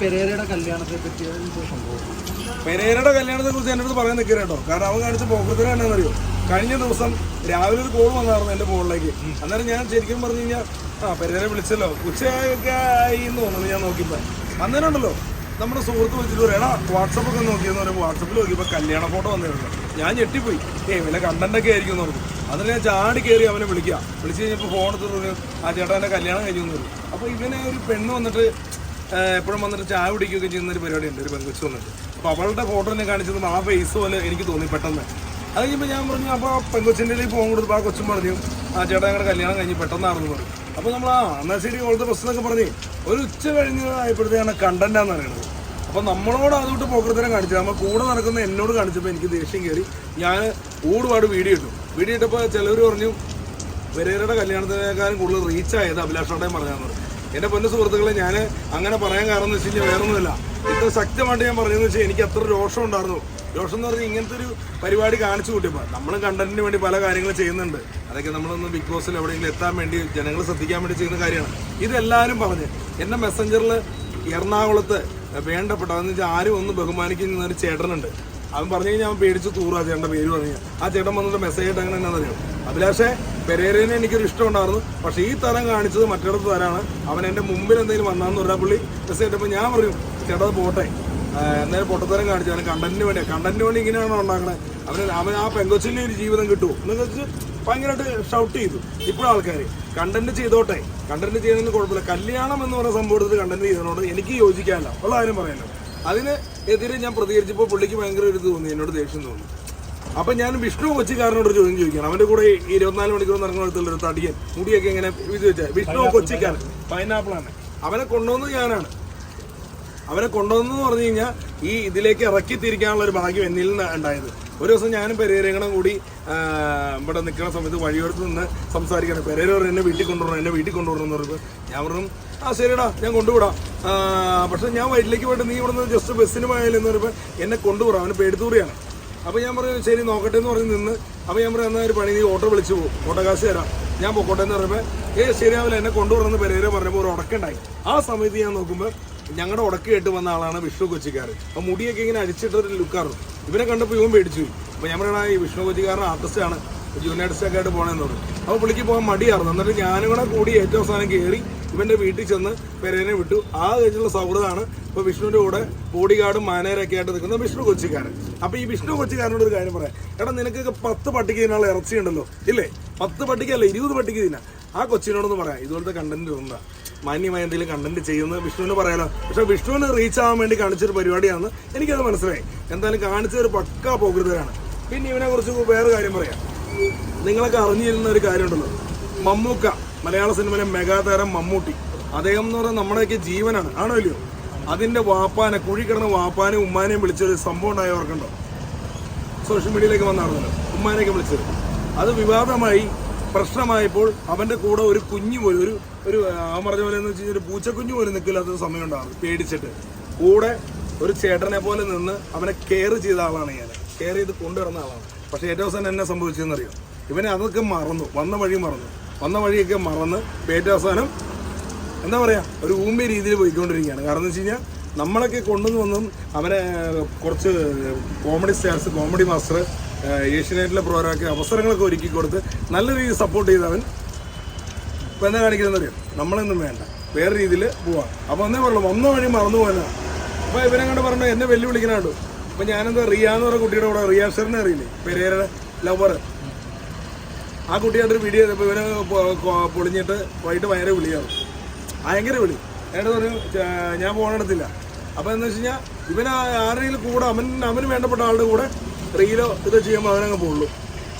പെരേരയുടെ കല്യാണത്തെ കല്യാണത്തെ കുറിച്ച് എന്റെ അടുത്ത് പറയാൻ നിൽക്കുക കേട്ടോ. കാരണം അവൻ കാണിച്ച പോക്കത്തിന് അറിയോ കഴിഞ്ഞ ദിവസം രാവിലെ ഒരു കോൾ വന്നായിരുന്നു എന്റെ ഫോണിലേക്ക്. അന്നേരം ഞാൻ ശരിക്കും പറഞ്ഞു കഴിഞ്ഞാൽ ആ പെരേരെ വിളിച്ചല്ലോ. ഉച്ചയൊക്കെ ആയി എന്ന് തോന്നുന്നു ഞാൻ നോക്കിയപ്പോൾ അന്നേരം ഉണ്ടല്ലോ നമ്മുടെ സുഹൃത്ത് വെച്ചിട്ട് പറയാം എടാ വാട്സപ്പ് ഒക്കെ നോക്കിയെന്ന് പറയുമ്പോൾ വാട്സപ്പിൽ നോക്കിയപ്പോൾ കല്യാണ ഫോട്ടോ വന്നിരുന്നു. ഞാൻ ഞെട്ടിപ്പോയി. ഏ വല്ല കണ്ടന്റൊക്കെ ആയിരിക്കും എന്ന് പറഞ്ഞു. അതിന് ഞാൻ ചാടി കയറി അവനെ വിളിക്കുക വിളിച്ച് കഴിഞ്ഞപ്പോൾ ഫോൺ എടുത്ത് പറഞ്ഞു ആ ചേട്ടാ എന്റെ കല്യാണം കഴിഞ്ഞു എന്ന് പറഞ്ഞു. അപ്പോൾ ഇവനെ ഒരു പെണ്ണ് വന്നിട്ട് എപ്പോഴും വന്നിട്ട് ചായ കുടിക്കുകയൊക്കെ ചെയ്യുന്ന ഒരു പരിപാടി ഉണ്ട് ഒരു ബന്ധുച്ച് വന്നിട്ട്. അപ്പോൾ അവളുടെ ഫോട്ടോ എന്നെ കാണിച്ചത് ആ ഫേസ് പോലെ എനിക്ക് തോന്നി പെട്ടെന്ന്. അത് കഴിയുമ്പോൾ ഞാൻ പറഞ്ഞു അപ്പോൾ കയ്യിൽ ഫോൺ കൊടുത്തപ്പോൾ ആ കൊച്ചും പറഞ്ഞു ആ ചേട്ടാ ഞങ്ങളുടെ കല്യാണം കഴിഞ്ഞ് പെട്ടെന്നാണെന്ന് പറഞ്ഞു. അപ്പോൾ നമ്മൾ ആ എന്നാൽ ശരി ഓളത്തെ പ്രശ്നം എന്നൊക്കെ പറഞ്ഞ് ഒരു ഉച്ച കഴിഞ്ഞ് ആയപ്പോഴത്തേക്കാണ് കണ്ടന്റാന്ന് പറയുന്നത്. അപ്പോൾ നമ്മളോട് അതുകൊണ്ട് പോക്കരത്തരം കാണിച്ചു. നമ്മൾ കൂടെ നടക്കുന്ന എന്നോട് കാണിച്ചപ്പോൾ എനിക്ക് ദേഷ്യം കയറി ഞാൻ ഊടുപാട് വീഡിയോ ഇട്ടു. വീഡിയോ ഇട്ടപ്പോൾ ചിലവർ പറഞ്ഞു പെരേരയുടെ കല്യാണത്തിനേക്കാളും കൂടുതൽ റീച്ച് ആയത് അഭിലാഷോടെയും പറഞ്ഞാന്ന് എന്റെ പൊന്നു സുഹൃത്തുക്കളെ ഞാൻ അങ്ങനെ പറയാൻ കാരണം എന്ന് വെച്ച് കഴിഞ്ഞാൽ വേറൊന്നുമില്ല. ഇത്ര ശക്തമായിട്ട് ഞാൻ പറഞ്ഞതെന്ന് വെച്ചാൽ എനിക്ക് അത്ര രോഷം ഉണ്ടായിരുന്നു. രോഷം എന്ന് പറഞ്ഞാൽ ഇങ്ങനത്തെ ഒരു പരിപാടി കാണിച്ചു കൂട്ടിയപ്പോൾ നമ്മൾ കണ്ടന്റിന് വേണ്ടി പല കാര്യങ്ങളും ചെയ്യുന്നുണ്ട്. അതൊക്കെ നമ്മളൊന്ന് ബിഗ് ബോസിൽ എവിടെയെങ്കിലും എത്താൻ വേണ്ടി ജനങ്ങൾ ശ്രദ്ധിക്കാൻ വേണ്ടി ചെയ്യുന്ന കാര്യമാണ്. ഇതെല്ലാവരും പറഞ്ഞ്. എന്നെ മെസ്സഞ്ചറിൽ എറണാകുളത്ത് വേണ്ടപ്പെട്ട അതെന്ന് വെച്ചാൽ ആരും ഒന്ന് ബഹുമാനിക്കുന്ന ഒരു ചേട്ടനുണ്ട്. അവൻ പറഞ്ഞു കഴിഞ്ഞാൽ അവൻ പേടിച്ച് തൂറാ ചേട്ടന്റെ പേര് പറഞ്ഞു ആ ചേട്ടൻ വന്നിട്ട് മെസ്സേജ് ആയിട്ട് അങ്ങനെ എന്നാണെന്നറിയോ അഭിലാഷേ പെരേരനെ എനിക്കൊരു ഇഷ്ടം ഉണ്ടായിരുന്നു പക്ഷേ ഈ തരം കാണിച്ചത് മറ്റിടത്ത് തരാണ്. അവൻ എന്റെ മുമ്പിൽ എന്തെങ്കിലും വന്നാന്ന് പറഞ്ഞാൽ പുള്ളി മെസ്സേജ് ഇട്ടപ്പോൾ ഞാൻ പറയും ചേട്ടാ പോട്ടെ. എന്നാലും പൊട്ടത്തരം കാണിച്ചു. അവന് കണ്ടന്റിന് വേണ്ടി കണ്ടന്റിന് വേണ്ടി ഇങ്ങനെയാണോ ഉണ്ടാക്കണേ? അവന് അവൻ ആ പെങ്കൊച്ചിന്റെ ഒരു ജീവിതം കിട്ടുമോ എന്ന് വെച്ച് ഭയങ്കരമായിട്ട് ഷൗട്ട് ചെയ്തു. ഇപ്പോഴും ആൾക്കാർ കണ്ടന്റ് ചെയ്തോട്ടെ. കണ്ടന്റ് ചെയ്യുന്നതിന് കുഴപ്പമില്ല. കല്യാണം എന്ന് പറയുന്ന സംഭവത്തിൽ കണ്ടന്റ് ചെയ്തതിനോട് എനിക്ക് യോജിക്കാനല്ല. ഉള്ള കാര്യം പറയാനോ അതിന് എതിരെ ഞാൻ പ്രതികരിച്ചപ്പോൾ പുള്ളിക്ക് ഭയങ്കര ഒരു തോന്നി എന്നോട് ദേഷ്യം തോന്നി. അപ്പൊ ഞാൻ വിഷ്ണു കൊച്ചിക്കാരനോട് ചോദ്യം ചോദിക്കണം അവന്റെ കൂടെ ഇരുപത്തിനാല് മണിക്കൂർ നടക്കുന്ന ഒരു തടിയൻ മുടിയൊക്കെ ഇങ്ങനെ ഇത് വെച്ചാൽ വിഷ്ണു കൊച്ചിക്കാരൻ. പൈനാപ്പിൾ ആണ്. അവനെ കൊണ്ടുവന്നത് ഞാനാണ്. അവനെ കൊണ്ടുവന്നെന്ന് പറഞ്ഞു കഴിഞ്ഞാൽ ഈ ഇതിലേക്ക് ഇറക്കി തിരിക്കാനുള്ള ഒരു ഭാഗ്യം എന്നിൽ നിന്ന് ഉണ്ടായത്. ഒരു ദിവസം ഞാനും പെരേരങ്ങളും കൂടി ഇവിടെ നിൽക്കുന്ന സമയത്ത് വഴിയോടത്ത് നിന്ന് സംസാരിക്കണം. പെരേര എന്നെ വീട്ടിൽ കൊണ്ടുവരണം എന്നെ വീട്ടിൽ കൊണ്ടുവരണം എന്ന് പറയുമ്പോൾ ഞാൻ പറഞ്ഞു ആ ശരിടാ ഞാൻ കൊണ്ടുവിടാം. പക്ഷേ ഞാൻ വയറ്റിലേക്ക് പോയിട്ട് നീ ഇവിടെ നിന്ന് ജസ്റ്റ് ബസ്സിന് പോയാലെന്ന് പറയുമ്പോൾ എന്നെ കൊണ്ടുവിടാം അവന് പേടിത്തൂറിയാണ് അപ്പോൾ ഞാൻ പറഞ്ഞു ശരി നോക്കട്ടെ എന്ന് പറഞ്ഞ് നിന്ന് അപ്പോൾ ഞാൻ പറഞ്ഞു എന്നാൽ ഒരു പണി നീ ഓട്ടോ വിളിച്ചു പോകും ഓട്ടോ കാശ് തരാം ഞാൻ പൊക്കോട്ടെ എന്ന് പറയുമ്പോൾ ഏ ശരിയാവില്ല എന്നെ കൊണ്ടുവരുന്ന പെരേര പറഞ്ഞപ്പോൾ ഒരു ഉടക്കുണ്ടായി. ആ സമയത്ത് ഞാൻ നോക്കുമ്പോൾ ഞങ്ങളുടെ ഉടക്ക് കേട്ട് വന്ന ആളാണ് വിഷ്ണു കൊച്ചിക്കാർ അപ്പോൾ മുടിയൊക്കെ ഇങ്ങനെ അടിച്ചിട്ടൊരു ലുക്കായിരുന്നു ഇവനെ കണ്ടപ്പോൾ ഇവൻ പേടിച്ചു. അപ്പൊ അപ്പോൾ ഞാൻ പറയണ ഈ വിഷ്ണു കൊച്ചിക്കാരൻ ആർട്ടിസ്റ്റാണ് ജൂനിയർ ആർട്ടിസ്റ്റൊക്കെ ആയിട്ട് പോകണമെന്ന് പറഞ്ഞു. അപ്പോൾ പുള്ളിക്ക് പോകാൻ മടിയായിരുന്നു. എന്നിട്ട് ഞാനും കൂടെ കൂടി ഏറ്റവും അവസാനം കയറി ഇവന്റെ വീട്ടിൽ ചെന്ന് പെരേനെ വിട്ടു. ആ കഴിച്ചുള്ള സൗഹൃദമാണ് ഇപ്പൊ വിഷ്ണുവിന്റെ കൂടെ ബോഡി ഗാർഡും മാനേരൊക്കെ ആയിട്ട് നിൽക്കുന്ന വിഷ്ണു കൊച്ചിക്കാരൻ. അപ്പൊ ഈ വിഷ്ണു കൊച്ചിക്കാരനോട് ഒരു കാര്യം പറയാം. എടാ നിനക്കൊക്കെ പത്ത് പട്ടിക്ക് ഇതിനുള്ള ഇറച്ചി ഉണ്ടല്ലോ ഇല്ലേ? പത്ത് പട്ടിക്കല്ല ഇരുപത് പട്ടിക്ക് ഇതിനാ. ആ കൊച്ചിനോടൊന്ന് പറയാം. ഇതുപോലത്തെ കണ്ടന്റ് തോന്നുക മാന്യമായ എന്തെങ്കിലും കണ്ടന്റ് ചെയ്യുന്നത് വിഷ്ണുവിന് പറയാലോ. പക്ഷെ വിഷ്ണുവിന് റീച്ച് ആവാൻ വേണ്ടി കാണിച്ചൊരു പരിപാടിയാണ് എനിക്കത് മനസ്സിലായി. എന്തായാലും കാണിച്ചൊരു പക്കാ പോകൃതരാണ്. പിന്നെ ഇവനെ കുറിച്ച് വേറെ കാര്യം പറയാം. നിങ്ങളൊക്കെ അറിഞ്ഞിരുന്ന ഒരു കാര്യമുണ്ടല്ലോ മമ്മൂക്ക മലയാള സിനിമയിലെ മെഗാതാരം മമ്മൂട്ടി. അദ്ദേഹം എന്ന് പറഞ്ഞാൽ നമ്മുടെയൊക്കെ ജീവനാണ് ആണോ ഇല്ലയോ? അതിന്റെ വാപ്പാനെ കുഴി കിടന്ന വാപ്പാനെ ഉമ്മാനെയും വിളിച്ചൊരു സംഭവം ഉണ്ടായവർക്കുണ്ടോ സോഷ്യൽ മീഡിയയിലേക്ക് വന്നാണല്ലോ ഉമ്മാനെയൊക്കെ വിളിച്ചത്. അത് വിവാദമായി പ്രശ്നമായപ്പോൾ അവന്റെ കൂടെ ഒരു കുഞ്ഞു പോലും ഒരു ഒരു ആ പറഞ്ഞ പോലെ എന്ന് വെച്ച് കഴിഞ്ഞാൽ ഒരു പൂച്ചക്കുഞ്ഞു പോലും നിൽക്കില്ലാത്ത സമയം ഉണ്ടാകും പേടിച്ചിട്ട്. കൂടെ ഒരു ചേട്ടനെ പോലെ നിന്ന് അവനെ കെയർ ചെയ്ത ആളാണ് ഞാൻ. കെയർ ചെയ്ത് കൊണ്ടുവരുന്ന ആളാണ്. പക്ഷേ ഏറ്റവും അവസാനം എന്നെ സംഭവിച്ചതെന്നറിയോ? ഇവനെ അതൊക്കെ മറന്നു. വന്ന വഴി മറന്നു. വന്ന വഴിയൊക്കെ മറന്ന് ഏറ്റവും അവസാനം എന്താ പറയാ ഒരു ഊമ്പിയ രീതിയിൽ പോയിക്കൊണ്ടിരിക്കുകയാണ്. കാരണം എന്ന് വെച്ച് കഴിഞ്ഞാൽ നമ്മളൊക്കെ കൊണ്ടുവന്നും അവനെ കുറച്ച് കോമഡി സ്റ്റാർസ് കോമഡി മാസ്റ്റർ ഏഷ്യനെറ്റിലെ പ്രോഗ്രാമൊക്കെ അവസരങ്ങളൊക്കെ ഒരുക്കി കൊടുത്ത് നല്ല രീതിയിൽ സപ്പോർട്ട് ചെയ്തവൻ ഇപ്പം എന്താ കാണിക്കുന്നത് അറിയാം? നമ്മളൊന്നും വേണ്ട. വേറെ രീതിയിൽ പോവാം. അപ്പോൾ ഒന്നേ പറഞ്ഞു വന്ന വഴി മറന്നു പോകാനാണ് അപ്പോൾ ഇവനെ കണ്ട് പറഞ്ഞു എന്നെ വെല്ലുവിളിക്കണുണ്ട് അപ്പോൾ ഞാനെന്താ റിയ എന്ന് പറഞ്ഞ കുട്ടിയുടെ കൂടെ റിയാ സറിനെ അറിയില്ലേ? പെരേരയുടെ ലവർ ആ കുട്ടിയായിട്ടൊരു വീഡിയോ ചെയ്തപ്പോൾ ഇവന് പൊളിഞ്ഞിട്ട് വൈകിട്ട് ഭയങ്കര വിളിയാണ് ഭയങ്കര വിളി. എന്നിട്ട് പറഞ്ഞു "ചേ- ഞാൻ പോകണത്തില്ല അപ്പോൾ എന്താ വെച്ച് കഴിഞ്ഞാൽ ഇവൻ ആരെങ്കിലും കൂടെ അവൻ അവന് വേണ്ടപ്പെട്ട ആളുടെ കൂടെ റീലോ ഇതോ ചെയ്യുമ്പോൾ അവനങ്ങ് പോകുള്ളൂ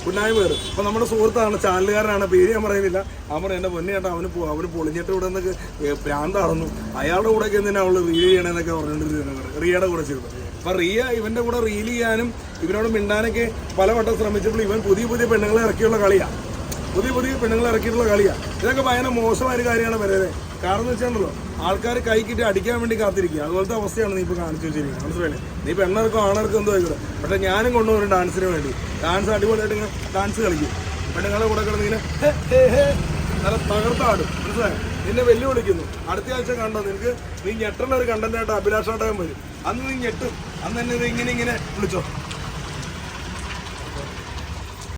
പുന്നായ്മ കയറും അപ്പം നമ്മുടെ സുഹൃത്താണ് ചാനലുകാരനാണ് പേര് ഞാൻ പറയുന്നില്ല. അവൻ എന്റെ പൊന്നെ ചേട്ടാ അവന് അവന് പൊളിഞ്ഞിട്ട് ഇവിടെ നിന്നൊക്കെ പ്രാന്താറുന്നു അയാളുടെ കൂടെ ഒക്കെ എന്തിനാ അവൾ റീൽ ചെയ്യണമെന്നൊക്കെ പറഞ്ഞുകൊണ്ടിരുന്നത് റിയയുടെ കൂടെ ചെയ്തു അപ്പൊ റിയ ഇവന്റെ കൂടെ റീൽ ചെയ്യാനും ഇവനോട് മിണ്ടാനൊക്കെ പലവട്ടം ശ്രമിച്ചപ്പോൾ ഇവൻ പുതിയ പുതിയ പെണ്ണുങ്ങളെ ഇറക്കിയുള്ള കളിയാ. പുതിയ പുതിയ പെണ്ണുങ്ങളെ ഇറക്കിയിട്ടുള്ള കളിയാ. ഇതൊക്കെ ഭയങ്കര മോശമായ ഒരു കാര്യമാണ് വരുന്നത് കാരണം എന്ന് വെച്ചാണല്ലോ ആൾക്കാർ കൈക്കിട്ട് അടിക്കാൻ വേണ്ടി കാത്തിരിക്കുക. അതുപോലത്തെ അവസ്ഥയാണ് നീ ഇപ്പൊ കാണിച്ചു വെച്ചിരിക്കുന്നത്. മനസ്സിലായില്ലേ? നീ ഇപ്പൊ എണ്ണർക്കും ആണർക്കും എന്തോ ആയിക്കോട്ടെ. പക്ഷെ ഞാനും കൊണ്ടുവരും ഡാൻസിന് വേണ്ടി. ഡാൻസ് അടിപൊളിയായിട്ട് ഇങ്ങനെ ഡാൻസ് കളിക്കും. പെണ്ണുങ്ങളെ കൂടെ കിടന്നിങ്ങനെ നല്ല തകർത്താടും. മനസ്സിലായോ? നിന്നെ വെല്ലുവിളിക്കുന്നു. അടുത്ത ആഴ്ച കണ്ടോ നിനക്ക്? നീ ഞെട്ടണ ഒരു കണ്ടന്റായിട്ട് അഭിലാഷാട്ടകം വരും. അന്ന് നീ ഞെട്ടും. അന്ന് എന്നെ ഇങ്ങനെ ഇങ്ങനെ വിളിച്ചോ.